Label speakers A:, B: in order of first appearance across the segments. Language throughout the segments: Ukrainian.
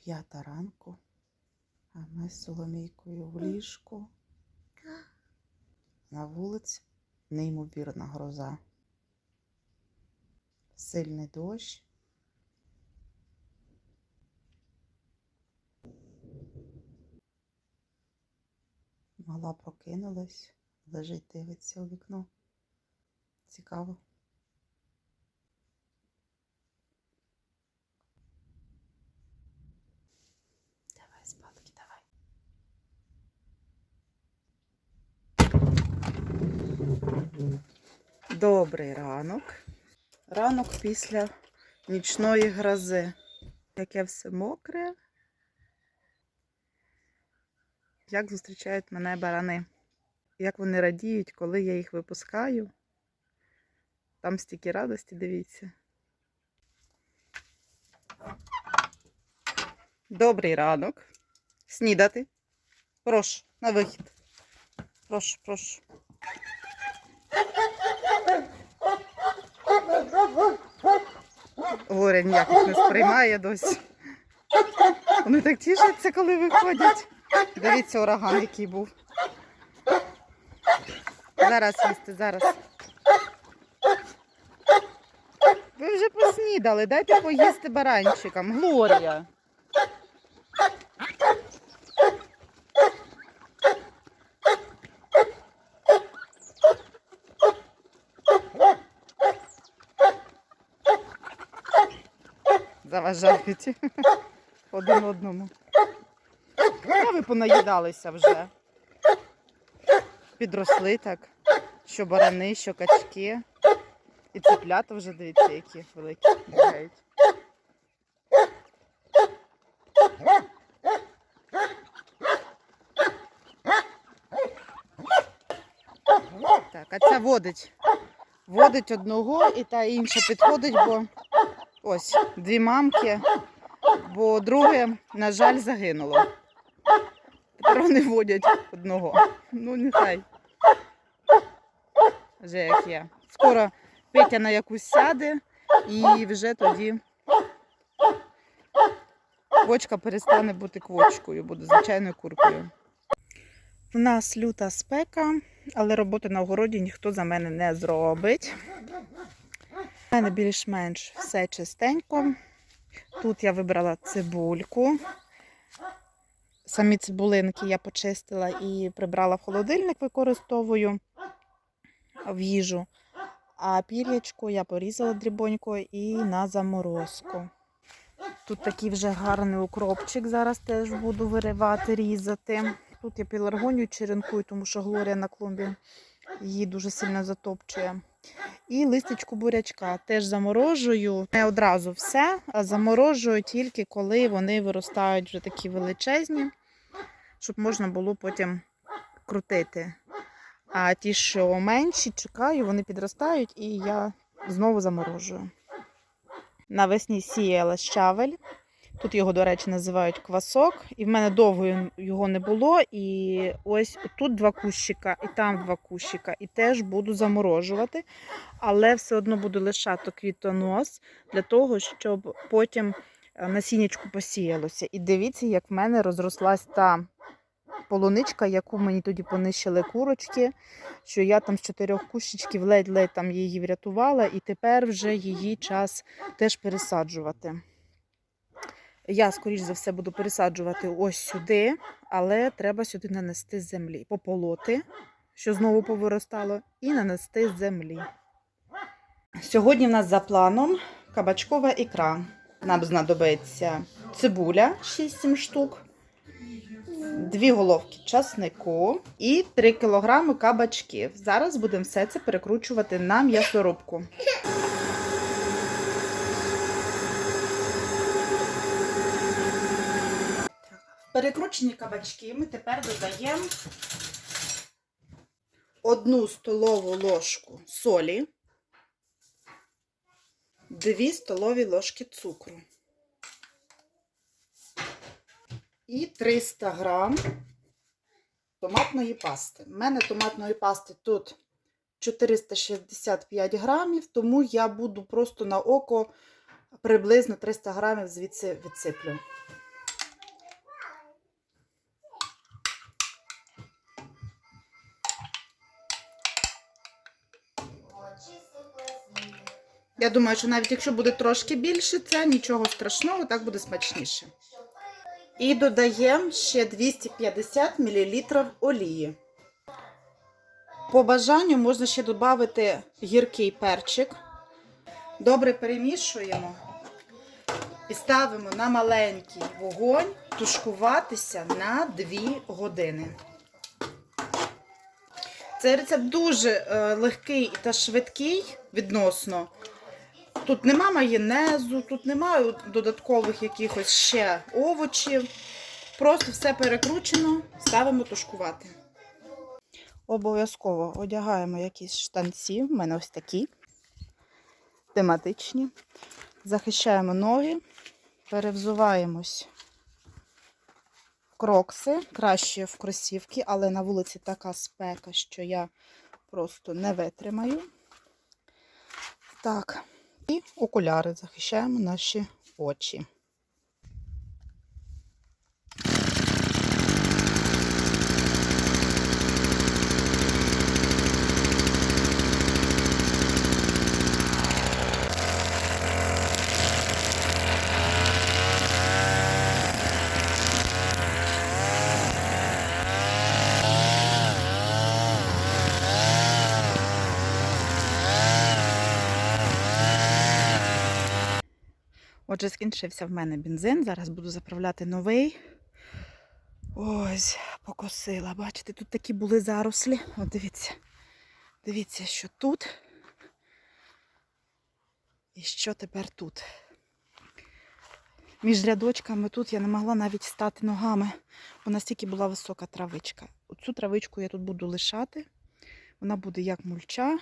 A: П'ята ранку, а ми з Соломійкою в ліжку. На вулиці неймовірна гроза. Сильний дощ. Мала прокинулась, лежить, дивиться у вікно. Цікаво. Добрий ранок. Ранок після нічної грози. Яке все мокре. Як зустрічають мене барани. Як вони радіють, коли я їх випускаю. Там стільки радості, дивіться. Добрий ранок. Снідати. Прошу, на вихід. Прошу, прошу. Горя ніяк їх не сприймає досі. Вони так тішаться, коли виходять. Дивіться, ураган, який був. Зараз їсти, зараз. Ви вже поснідали, дайте поїсти баранчикам. Глорія. Заважають один одному. А ви понаїдалися вже. Підросли так. Що барани, що качки. І цеплята вже, дивіться, які великі бігають. Так, а ця водить. Водить одного і та інша підходить, бо ось дві мамки, бо друге, на жаль, загинуло. Тепер вони водять одного. Ну, нехай. Вже як є. Скоро Петя на якусь сяде і вже тоді квочка перестане бути квочкою, буде звичайною куркою. В нас люта спека, але роботи на огороді ніхто за мене не зробить. У мене більш-менш все чистенько. Тут я вибрала цибульку. Самі цибулинки я почистила і прибрала в холодильник, використовую в їжу. А пір'ячку я порізала дрібонько і на заморозку. Тут такий вже гарний укропчик, зараз теж буду виривати, різати. Тут я піларгонію черенкую, тому що Глорія на клумбі її дуже сильно затопчує. І листечку бурячка теж заморожую. Не одразу все, а заморожую тільки коли вони виростають вже такі величезні, щоб можна було потім крутити. А ті, що менші, чекаю, вони підростають і я знову заморожую. Навесні сіяла щавель. Тут його, до речі, називають квасок. І в мене довго його не було. І ось тут два кущика, і там два кущика. І теж буду заморожувати. Але все одно буду лишати квітонос для того, щоб потім е, насіннячку посіялося. І дивіться, як в мене розрослась та полуничка, яку мені тоді понищили курочки, що я там з чотирьох кущичків ледь-ледь там її врятувала, і тепер вже її час теж пересаджувати. Я, скоріш за все, буду пересаджувати ось сюди, але треба сюди нанести землі, пополоти, що знову повиростало, і нанести землі. Сьогодні в нас за планом кабачкова ікра. Нам знадобиться цибуля 6-7 штук, дві головки часнику і 3 кг кабачків. Зараз будемо все це перекручувати на м'ясорубку. Перекручені кабачки ми тепер додаємо одну столову ложку солі, 2 столові ложки цукру і 300 грам томатної пасти. У мене томатної пасти тут 465 грамів, тому я буду просто на око приблизно 300 грамів звідси відсиплю. Я думаю, що навіть якщо буде трошки більше, це нічого страшного, так буде смачніше. І додаємо ще 250 мл олії. По бажанню можна ще додати гіркий перчик. Добре перемішуємо і ставимо на маленький вогонь тушкуватися на 2 години. Цей рецепт дуже е, легкий та швидкий відносно. Тут нема майонезу, тут немає додаткових якихось ще овочів. Просто все перекручено, ставимо тушкувати. Обов'язково одягаємо якісь штанці, в мене ось такі тематичні. Захищаємо ноги, перевзуваємось крокси, краще в кросівки, але на вулиці така спека, що я просто не витримаю. Так, і окуляри захищаємо наші очі. Отже, скінчився в мене бензин. Зараз буду заправляти новий. Ось, покосила. Бачите, тут такі були зарослі. От дивіться. Дивіться, що тут. І що тепер тут. Між рядочками тут я не могла навіть стати ногами, бо настільки була висока травичка. Оцю травичку я тут буду лишати. Вона буде як мульча,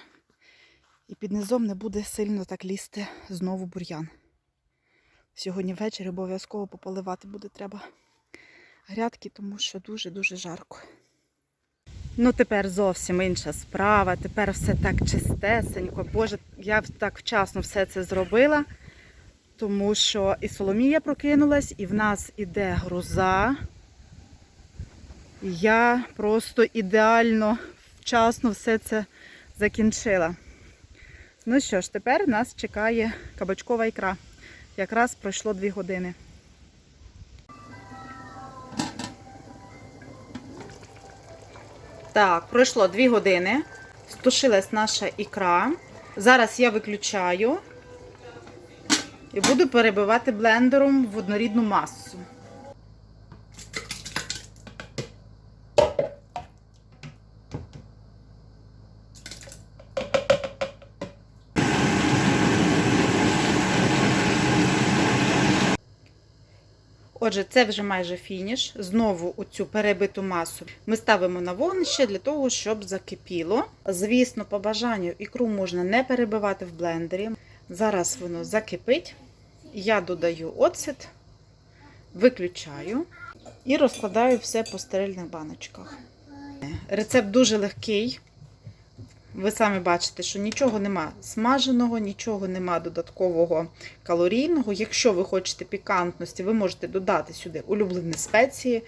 A: і під низом не буде сильно так лізти знову бур'ян. Сьогодні ввечері обов'язково пополивати буде треба грядки, тому що дуже-дуже жарко. Ну, тепер зовсім інша справа. Тепер все так чистесенько. Боже, я так вчасно все це зробила, тому що і Соломія прокинулась, і в нас іде груза. І я просто ідеально вчасно все це закінчила. Ну що ж, тепер нас чекає кабачкова ікра. Якраз пройшло 2 години. Так, пройшло 2 години. Стушилась наша ікра. Зараз я виключаю і буду перебивати блендером в однорідну масу. Отже, це вже майже фініш. Знову оцю перебиту масу ми ставимо на вогнище для того, щоб закипіло. Звісно, по бажанню ікру можна не перебивати в блендері. Зараз воно закипить. Я додаю оцет, виключаю і розкладаю все по стерильних баночках. Рецепт дуже легкий. Ви самі бачите, що нічого нема смаженого, нічого нема додаткового калорійного. Якщо ви хочете пікантності, ви можете додати сюди улюблені спеції.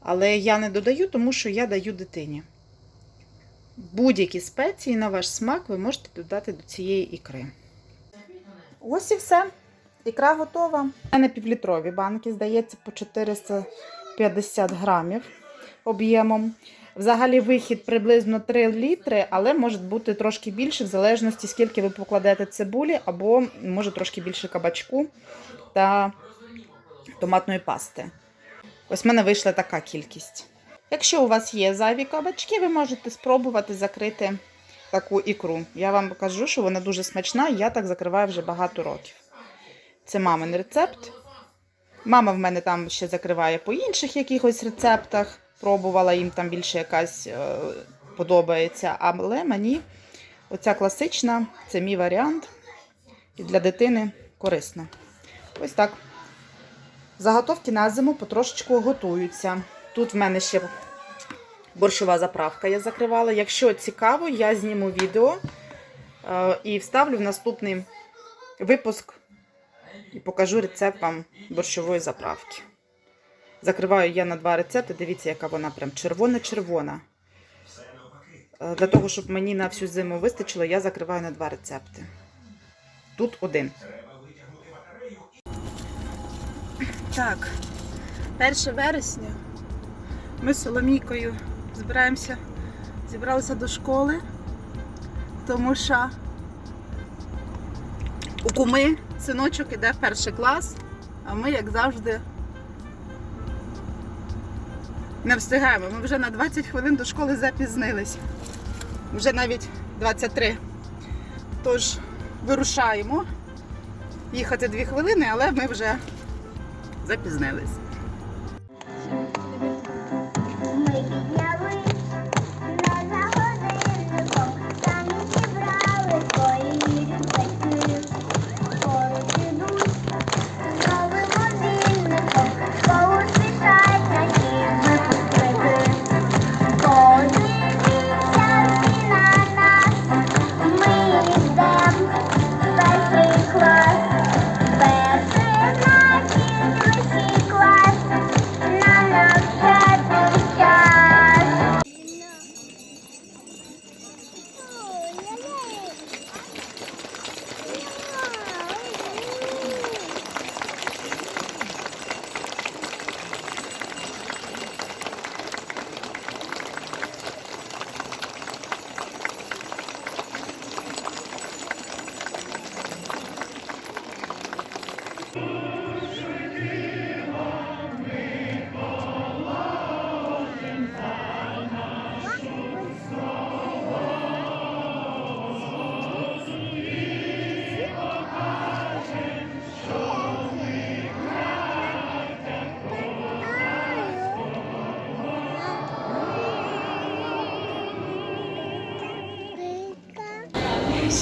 A: Але я не додаю, тому що я даю дитині. Будь-які спеції на ваш смак ви можете додати до цієї ікри. Ось і все. Ікра готова. У мене півлітрові банки, здається, по 450 грамів об'ємом. Взагалі вихід приблизно 3 літри, але може бути трошки більше, в залежності, скільки ви покладете цибулі, або може трошки більше кабачку та томатної пасти. Ось в мене вийшла така кількість. Якщо у вас є зайві кабачки, ви можете спробувати закрити таку ікру. Я вам кажу, що вона дуже смачна, я так закриваю вже багато років. Це мамин рецепт. Мама в мене там ще закриває по інших якихось рецептах пробувала, їм там більше якась е, подобається. Але мені оця класична це мій варіант. І для дитини корисно. Ось так. Заготовки на зиму потрошечку готуються. Тут в мене ще борщова заправка я закривала. Якщо цікаво, я зніму відео е, і вставлю в наступний випуск і покажу рецепт вам борщової заправки. Закриваю я на два рецепти. Дивіться, яка вона прям червона-червона. Е, Для того, щоб мені на всю зиму вистачило, я закриваю на два рецепти. тут один. Так, 1 вересня. Ми з Соломійкою збираємося, зібралися до школи, тому що у куми синочок іде в перший клас, а ми, як завжди, не встигаємо. Ми вже на 20 хвилин до школи запізнились. Вже навіть 23. Тож вирушаємо. Їхати 2 хвилини, але ми вже запізнились.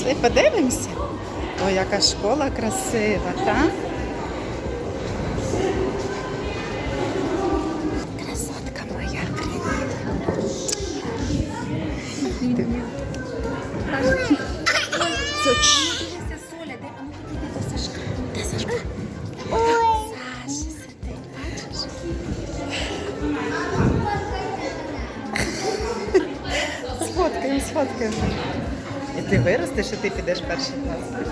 A: Пішли подивимося. Ой, яка школа красива, так? Красотка моя, привіт. mágica.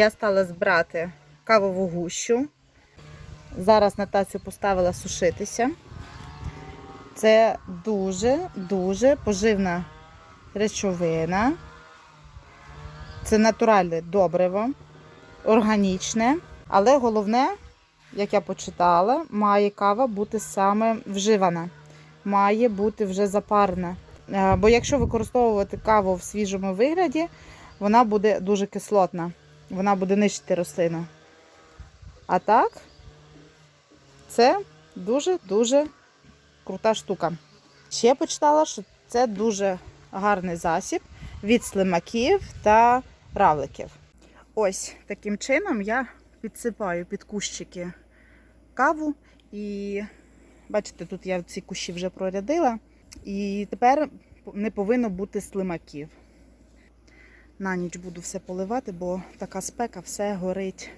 A: Я стала збирати кавову гущу. Зараз на тацю поставила сушитися. Це дуже-дуже поживна речовина. Це натуральне добриво, органічне. Але головне, як я почитала, має кава бути саме вживана. Має бути вже запарена. Е, Бо якщо використовувати каву в свіжому вигляді, вона буде дуже кислотна. Вона буде нищити рослину. А так, це дуже-дуже крута штука. Ще почитала, що це дуже гарний засіб від слимаків та равликів. Ось таким чином я підсипаю під кущики каву. І бачите, тут я ці кущі вже прорядила. І тепер не повинно бути слимаків. На ніч буду все поливати, бо така спека, все горить.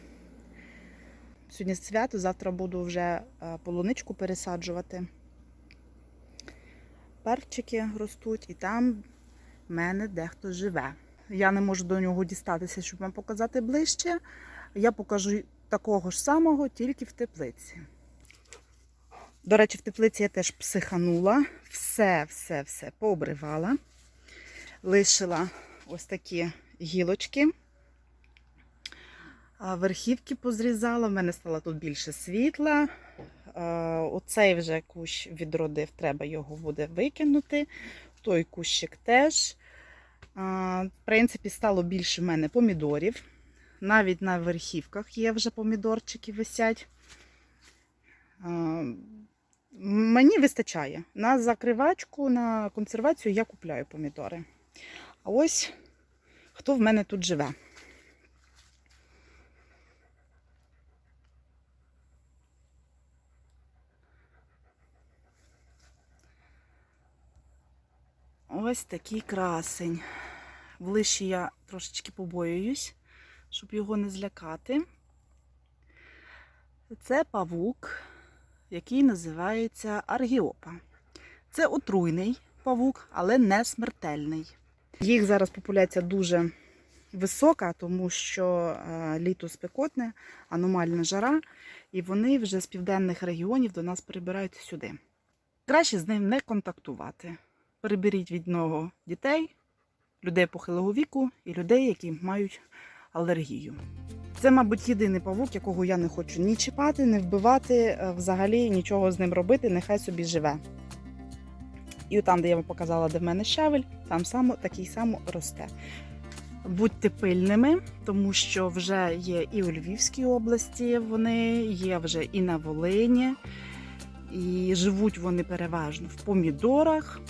A: Сьогодні свято, завтра буду вже е, полуничку пересаджувати. Перчики ростуть, і там в мене дехто живе. Я не можу до нього дістатися, щоб вам показати ближче. Я покажу такого ж самого, тільки в теплиці. До речі, в теплиці я теж психанула. Все, все, все пообривала. Лишила ось такі гілочки. Верхівки позрізала, в мене стало тут більше світла. Оцей вже кущ відродив, треба його буде викинути. Той кущик теж. В принципі, стало більше в мене помідорів. Навіть на верхівках є вже помідорчики висять. Мені вистачає. На закривачку, на консервацію я купляю помідори. А ось хто в мене тут живе. Ось такий красень. В лиші я трошечки побоююсь, щоб його не злякати. Це павук, який називається аргіопа. Це отруйний павук, але не смертельний. Їх зараз популяція дуже висока, тому що е, літо спекотне, аномальна жара, і вони вже з південних регіонів до нас перебираються сюди. Краще з ним не контактувати. Переберіть від нього дітей, людей похилого віку і людей, які мають алергію. Це, мабуть, єдиний павук, якого я не хочу ні чіпати, не вбивати, е, взагалі нічого з ним робити, нехай собі живе. І там, де я вам показала, де в мене щавель, там само такий само росте. Будьте пильними, тому що вже є і у Львівській області вони, є вже і на Волині. І живуть вони переважно в помідорах,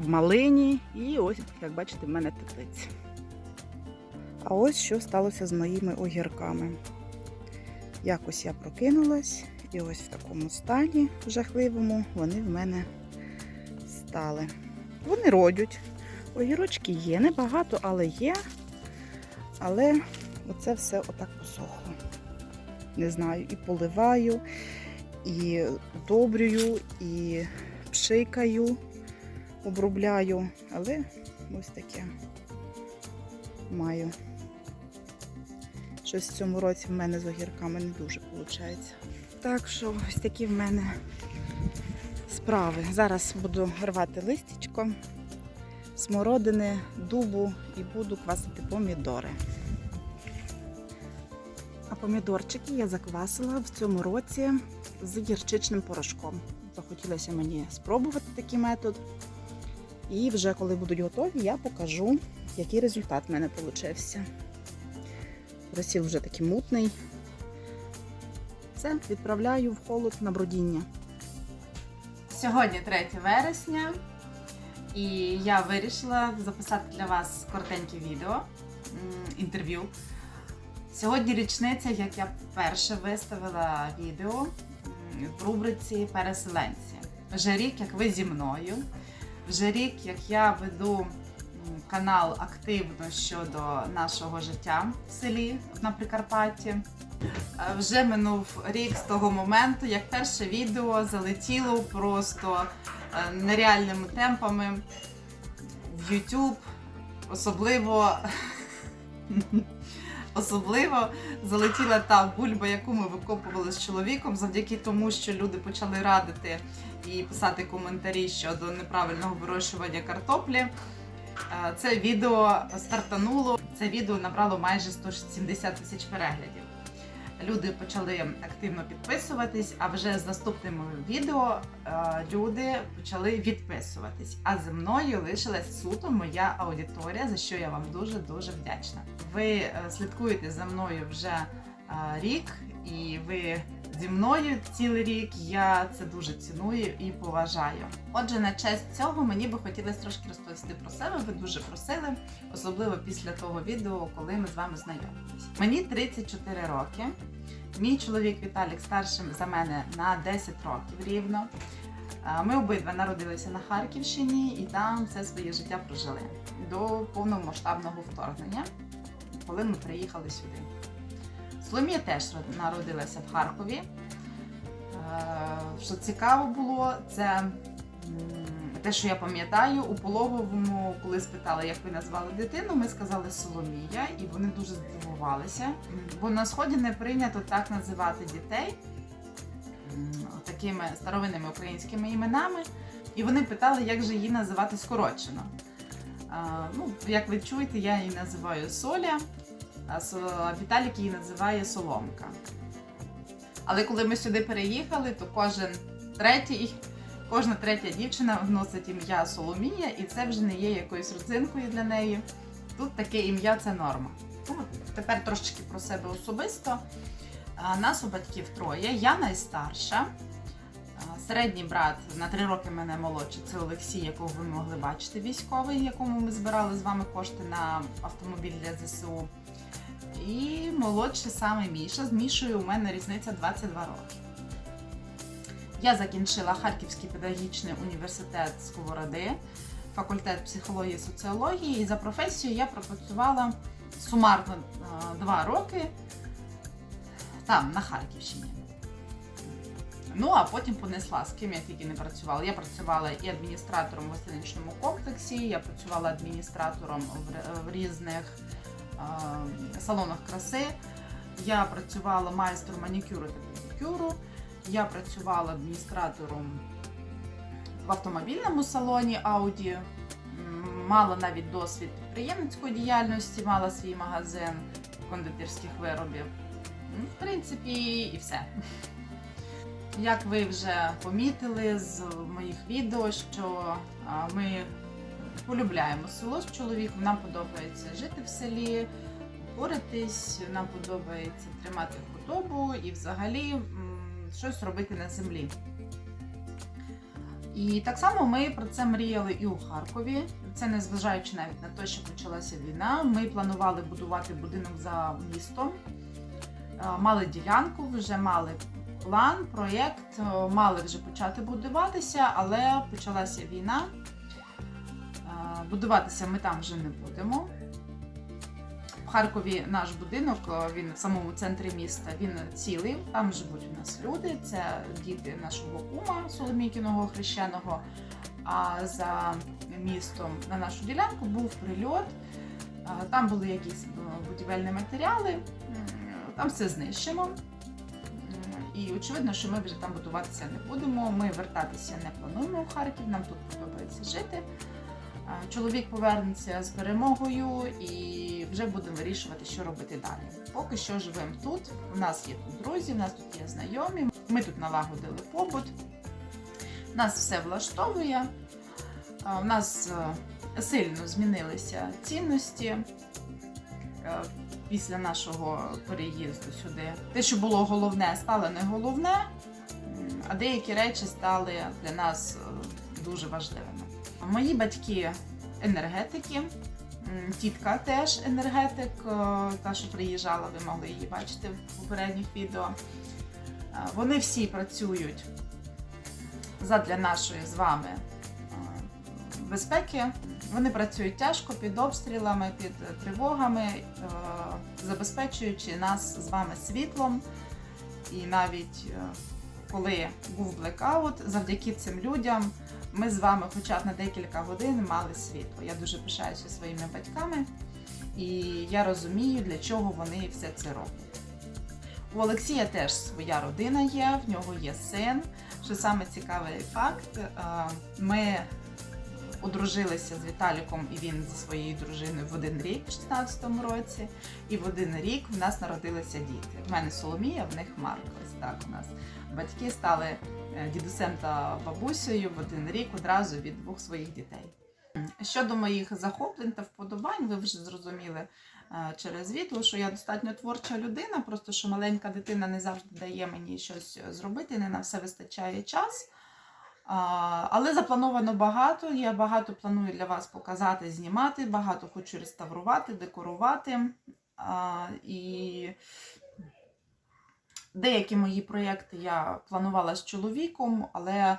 A: в малині. І ось, як бачите, в мене теплиці. А ось що сталося з моїми огірками. Якось я прокинулась, і ось в такому стані жахливому вони в мене стали. Вони родять. Огірочки є, небагато, але є. Але оце все отак посохло. Не знаю, і поливаю, і удобрюю, і пшикаю, обробляю, але ось таке маю. Щось в цьому році в мене з огірками не дуже виходить. Так що ось такі в мене справи. Зараз буду рвати листячко, смородини, дубу і буду квасити помідори. А помідорчики я заквасила в цьому році з гірчичним порошком. Захотілося мені спробувати такий метод. І вже коли будуть готові, я покажу, який результат в мене вийшов. Розсіл вже такий мутний. Все, відправляю в холод на бродіння.
B: Сьогодні 3 вересня, і я вирішила записати для вас коротеньке відео, інтерв'ю. Сьогодні річниця, як я вперше виставила відео в рубриці Переселенці. Вже рік, як ви зі мною, вже рік, як я веду канал активно щодо нашого життя в селі на Прикарпатті. Вже минув рік з того моменту, як перше відео залетіло просто е, нереальними темпами в YouTube. Особливо, особливо залетіла та бульба, яку ми викопували з чоловіком, завдяки тому, що люди почали радити і писати коментарі щодо неправильного вирощування картоплі. Е, Це відео стартануло. Це відео набрало майже 170 тисяч переглядів. Люди почали активно підписуватись, а вже з наступними відео е, люди почали відписуватись. А зі мною лишилась суто моя аудиторія, за що я вам дуже дуже вдячна. Ви е, слідкуєте за мною вже
A: рік, і ви зі мною цілий рік. Я це дуже ціную і поважаю. Отже, на честь цього мені би хотілося трошки розповісти про себе. Ви дуже просили, особливо після того відео, коли ми з вами знайомились. Мені 34 роки. Мій чоловік Віталік старшим за мене на 10 років рівно. Ми обидва народилися на Харківщині і там все своє життя прожили до повномасштабного вторгнення, коли ми приїхали сюди. Соломія теж народилася в Харкові. Е, Що цікаво було, це те, що я пам'ятаю, у пологовому, коли спитали, як ви назвали дитину, ми сказали Соломія, і вони дуже здивувалися. Бо на сході не прийнято так називати дітей такими старовинними українськими іменами. І вони питали, як же її називати скорочено. Ну, як ви чуєте, я її називаю Соля, Віталік її називає Соломка. Але коли ми сюди переїхали, то кожен третій, кожна третя дівчина вносить ім'я Соломія, і це вже не є якоюсь родзинкою для неї. Тут таке ім'я це норма. Ну, тепер трошечки про себе особисто. Нас у батьків троє. Я найстарша. Середній брат на три роки мене молодший. Це Олексій, якого ви могли бачити, військовий, якому ми збирали з вами кошти на автомобіль для ЗСУ. І молодший саме Міша. З Мішою у мене різниця 22 роки. Я закінчила Харківський педагогічний університет Сковороди, факультет психології і соціології. І за професією я пропрацювала сумарно е, два роки там, на Харківщині. Ну, а потім понесла, з ким я тільки не працювала. Я працювала і адміністратором в гостиничному комплексі, я працювала адміністратором в, різних е, салонах краси. Я працювала майстром манікюру та педикюру. Я працювала адміністратором в автомобільному салоні Audi. Мала навіть досвід підприємницької діяльності, мала свій магазин кондитерських виробів. Ну, В принципі, і все. Як ви вже помітили з моїх відео, що ми полюбляємо село з чоловіком, нам подобається жити в селі, боротись, нам подобається тримати худобу і взагалі щось робити на землі. І так само ми про це мріяли і у Харкові. Це не зважаючи навіть на те, що почалася війна. Ми планували будувати будинок за містом, мали ділянку, вже мали план, проєкт, мали вже почати будуватися, але почалася війна. Будуватися ми там вже не будемо. В Харкові наш будинок, е, він в самому центрі міста, він цілий. Там живуть у нас люди. Це діти нашого кума Соломійкиного хрещеного. А за містом на нашу ділянку був прильот. Е, Там були якісь е, будівельні матеріали, там все знищено. І очевидно, що ми вже там будуватися не будемо. Ми вертатися не плануємо в Харків, нам тут подобається жити. Е, Чоловік повернеться з перемогою і вже будемо вирішувати, що робити далі. Поки що живемо тут. У нас є тут друзі, у нас тут є знайомі. Ми тут налагодили побут. Нас все влаштовує. Е, У нас е, сильно змінилися цінності е, після нашого переїзду сюди. Те, що було головне, стало не головне, а деякі речі стали для нас е, дуже важливими. Мої батьки енергетики, тітка теж енергетик, е, та, що приїжджала, ви могли її бачити в попередніх відео. Е, Вони всі працюють задля нашої з вами е, безпеки. Вони працюють тяжко під обстрілами, під тривогами, забезпечуючи нас з вами світлом. І навіть коли був блекаут, завдяки цим людям ми з вами хоча б на декілька годин мали світло. Я дуже пишаюся своїми батьками, і я розумію, для чого вони все це роблять. У Олексія теж своя родина є, в нього є син. Що саме цікавий факт, е, ми одружилися з Віталіком, і він зі своєю дружиною в один рік, в 16-му році, і в один рік в нас народилися діти. В мене Соломія, в них Марко. Так у нас батьки стали е, дідусем та бабусею в один рік одразу від двох своїх дітей. Щодо моїх захоплень та вподобань, ви вже зрозуміли е, через відео, що я достатньо творча людина, просто що маленька дитина не завжди дає мені щось зробити, не на все вистачає час. Але заплановано багато. Я багато планую для вас показати, знімати, багато хочу реставрувати, декорувати. І деякі мої проєкти я планувала з чоловіком, але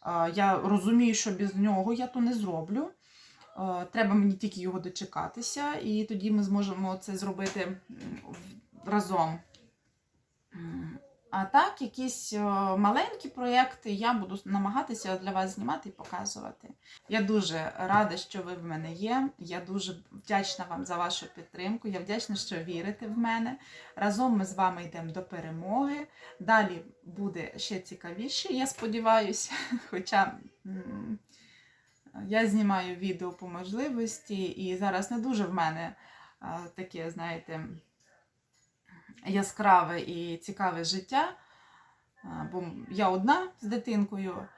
A: а, я розумію, що без нього я то не зроблю. Е, Треба мені тільки його дочекатися, і тоді ми зможемо це зробити разом. А так, якісь е, маленькі проєкти я буду намагатися для вас знімати і показувати. Я дуже рада, що ви в мене є. Я дуже вдячна вам за вашу підтримку. Я вдячна, що вірите в мене. Разом ми з вами йдемо до перемоги. Далі буде ще цікавіше, я сподіваюся. Хоча я знімаю відео по можливості, і зараз не дуже в мене таке, знаєте, яскраве і цікаве життя, бо я одна з дитинкою.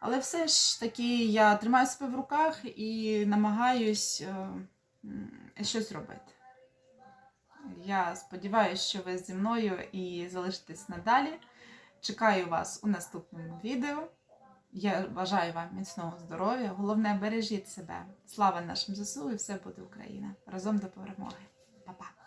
A: Але все ж таки я тримаю себе в руках і намагаюсь е, щось робити. Я сподіваюся, що ви зі мною і залишитесь надалі. Чекаю вас у наступному відео. Я бажаю вам міцного здоров'я. Головне, бережіть себе. Слава нашим ЗСУ і все буде Україна. Разом до перемоги. Па-па!